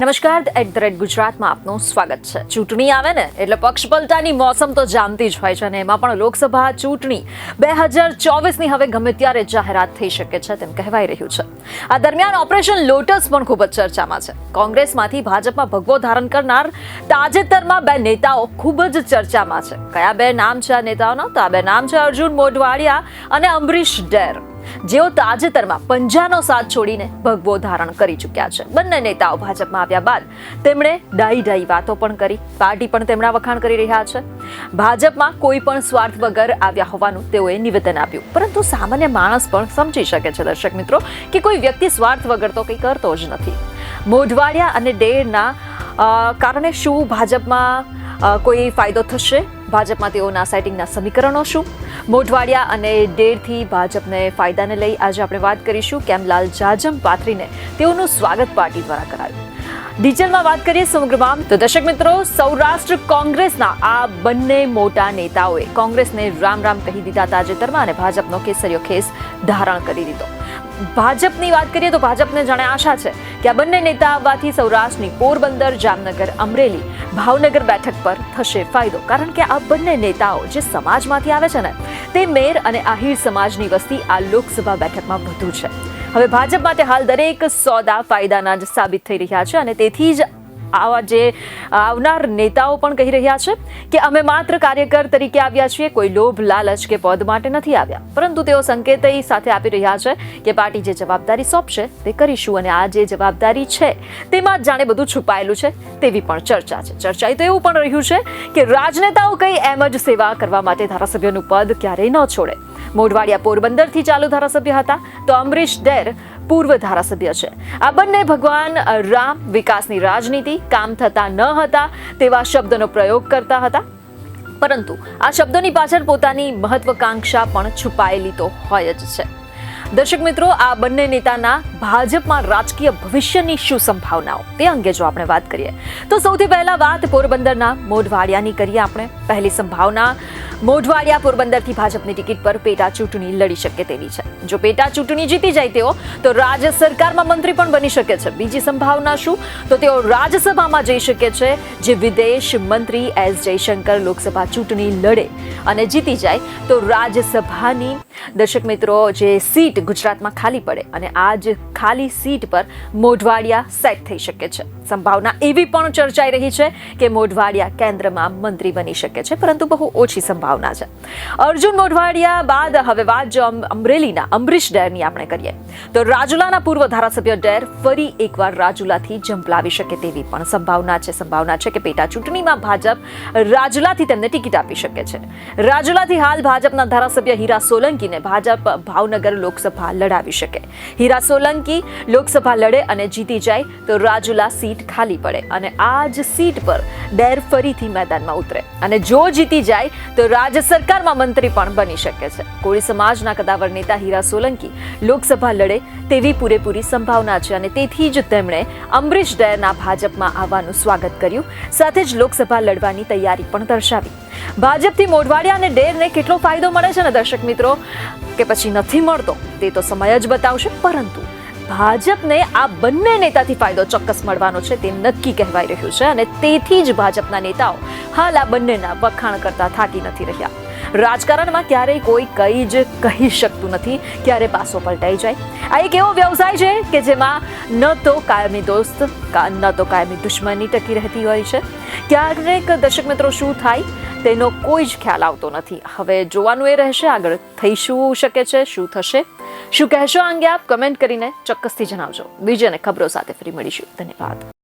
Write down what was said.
નમસ્કાર, at the rate ગુજરાતમાં આપનું સ્વાગત છે. ચૂંટણી આવે ને, એટલે પક્ષ પલટાની મોસમ તો જામતી જ હોય છે અને એમાં પણ લોકસભા ચૂંટણી બે હજાર ચોવીસની હવે ગમે ત્યારે જાહેરાત થઈ શકે છે તેમ કહેવાઈ રહ્યું છે. આ દરમિયાન ઓપરેશન લોટસ પણ ખૂબ જ ચર્ચામાં છે. કોંગ્રેસમાંથી ભાજપમાં ભગવો ધારણ કરનાર તાજેતરમાં બે નેતાઓ ખૂબ જ ચર્ચામાં છે. કયા બે નામ છે આ નેતાઓના? તો આ બે નામ છે અર્જુન મોઢવાડિયા અને અંબરીશ ડેર. જેઓ તાજેતરમાં પંજાનો સાથ છોડીને ભગવો ધારણ કરી ચૂક્યા છે. બંને નેતાઓ ભાજપમાં આવ્યા બાદ તેમણે ડાઈ ડાઈ વાતો પણ કરી. પાર્ટી પણ તેમના વખાણ કરી રહ્યા છે. ભાજપમાં કોઈ પણ સ્વાર્થ વગર આવ્યા હોવાનું તેઓએ નિવેદન આપ્યું. પરંતુ સામાન્ય માણસ પણ સમજી શકે છે, દર્શક મિત્રો, કે કોઈ વ્યક્તિ સ્વાર્થ વગર તો કંઈ કરતો જ નથી. મોઢવાડિયા અને ડેરના કારણે શું ભાજપમાં કોઈ ફાયદો થશે? ભાજપમાં તેઓના સેટિંગના સમીકરણો શું? મોઢવાડિયા અને ડેરથી ભાજપને ફાયદાને લઈ આજે આપણે વાત કરીશું કેમલાલ જાજમ પાથરીને. તેઓનું સ્વાગત પાર્ટી દ્વારા કરાયું. ડિટેલમાં વાત કરીએ સમગ્રમાં તો દર્શક મિત્રો, સૌરાષ્ટ્ર કોંગ્રેસના આ બંને મોટા નેતાઓએ કોંગ્રેસને રામ રામ કહી દીધા તાજેતરમાં અને ભાજપનો કેસરીયો ખેસ ધારણ કરી દીધો. ભાજપની વાત કરીએ તો ભાજપને જાણે આશા છે કે આ બંને નેતા આવવાથી સૌરાષ્ટ્રની પોરબંદર, જામનગર, અમરેલી, ભાવનગર બેઠક પર થશે ફાયદો. કારણ કે આ બંને નેતાઓ જે સમાજમાંથી આવે છે ને, તે મેર અને આહિર સમાજની વસ્તી આ લોકસભા બેઠકમાં વધુ છે. હવે ભાજપ માટે હાલ દરેક સોદા ફાયદાના જ સાબિત થઈ રહ્યા છે અને તેથી જ આવા જે આવનાર નેતાઓ પણ કહી રહ્યા છે કે અમે માત્ર કાર્યકર તરીકે આવ્યા છીએ, કોઈ લોભ, લાલચ કે પદ માટે નથી આવ્યા. પરંતુ તેઓ સંકેત સાથે આપી રહ્યા છે કે પાર્ટી જે જવાબદારી સોંપશે, તે કરીશું અને આ જે જવાબદારી છે, તેમાં જાણે બધું છુપાયેલું છે, તેવી પણ ચર્ચા છે. ચર્ચાએ તો એવું પણ રહ્યું છે કે રાજનેતાઓ કઈ એમ જ સેવા કરવા માટે ધારાસભ્યનું પદ ક્યારેય ન છોડે. મોઢવાડિયા પોરબંદરથી ચાલુ ધારાસભ્ય હતા, તો અમરીશ ડેર પૂર્વ ધારાસભ્ય છે. આ બંને ભગવાન રામ વિકાસની રાજનીતિ, કામ થતા ન હતા તેવા શબ્દનો પ્રયોગ કરતા હતા. પરંતુ આ શબ્દોની પાછળ પોતાની મહત્વકાંક્ષા પણ છુપાયેલી તો હોય જ છે. દર્શક મિત્રો, આ બંને નેતાના ભાજપમાં રાજકીય ભવિષ્યની શું સંભાવનાઓ? તે અંગે જો આપણે વાત કરીએ, તો સૌથી પહેલા વાત પોરબંદરના મોઢવાડિયાની કરીએ આપણે. પહેલી સંભાવના, મોઢવાડિયા પોરબંદરથી ભાજપની ટિકિટ પર પેટા ચૂંટણી લડી શકે તેવી છે. જો પેટા ચૂંટણી જીતી જાય તેઓ, તો રાજ્ય સરકારમાં મંત્રી પણ બની શકે છે. બીજી સંભાવના શું? તો તેઓ રાજ્યસભામાં જઈ શકે છે, જે વિદેશ મંત્રી એસ જયશંકર લોકસભા ચૂંટણી લડે અને જીતી જાય તો રાજ્યસભાની. દર્શક મિત્રો, જે સીટ ગુજરાતમાં ખાલી પડે અને આ જ ખાલી સીટ પર મોઢવાડિયા સેટ થઈ શકે છે. સંભાવના એવી પણ ચર્ચાઈ રહી છે કે મોઢવાડિયા કેન્દ્રમાં મંત્રી બની શકે છે, પરંતુ બહુ ઓછી સંભાવના છે. અર્જુન મોઢવાડિયા બાદ હવે વાત અમરેલીના અમરીશ ડેરની આપણે કરીએ. તો રાજુલાના પૂર્વ ધારાસભ્ય ડેર ફરી એકવાર રાજુલાથી જંપલાવી શકે તેવી પણ સંભાવના છે. સંભાવના છે કે પેટા ચૂંટણીમાં ભાજપ રાજુલાથી તેમને ટિકિટ આપી શકે છે. રાજુલાથી હાલ ભાજપના ધારાસભ્ય હીરા સોલંકીને ભાજપ ભાવનગર લોકસભા લડાવી શકે. હીરા સોલંકી લોકસભા લડે અને જીતી જાય તો રાજુલા સીટ ખાલી પડે અને આ જ સીટ પર ડેર ફરીથી મેદાનમાં ઉતરે. અને જો જીતી જાય તો રાજ્ય સરકારમાં મંત્રી પણ બની શકે છે. કોળી સમાજના કદાવર નેતા હીરા સોલંકી લોકસભા લડે તેવી પૂરેપૂરી સંભાવના છે અને તેથી જ તેમણે અમરીશ ડેરના ભાજપમાં આવવાનું સ્વાગત કર્યું. સાથે જ લોકસભા લડવાની તૈયારી પણ દર્શાવી. ભાજપથી મોઢવાડિયા અને ડેરને કેટલો ફાયદો મળે છે ને દર્શક મિત્રો? કે પછી નથી મળતો? તે તો સમય જ બતાવશે, પરંતુ ભાજપને આ બંને નેતાથી ફાયદો ચોક્કસ મળવાનો છે તે નક્કી કહેવાઈ રહ્યું છે અને તેથી જ ભાજપના નેતાઓ હાલ આ બંનેના વખાણ કરતા થાકી નથી રહ્યા. રાજકારણમાં ક્યારેય કોઈ કઈ જ કહી શકતું નથી, ક્યારે પાસો પલટાઈ જાય. આ એક એવો વ્યવસાય છે કે જેમાં ન તો કાયમી દોસ્ત ન તો કાયમી દુશ્મની ટકી રહેતી હોય છે. ક્યારેક દર્શક મિત્રો, શું થાય? તેનો કોઈ જ ખ્યાલ આવતો નથી. હવે જોવાનું એ રહેશે આગળ થઈ શું શકે છે, શું થશે? શું કહેશો આ અંગે આપ? કમેન્ટ કરીને ચોક્કસથી જણાવજો. બીજાને ખબરો સાથે ફરી મળીશું. ધન્યવાદ.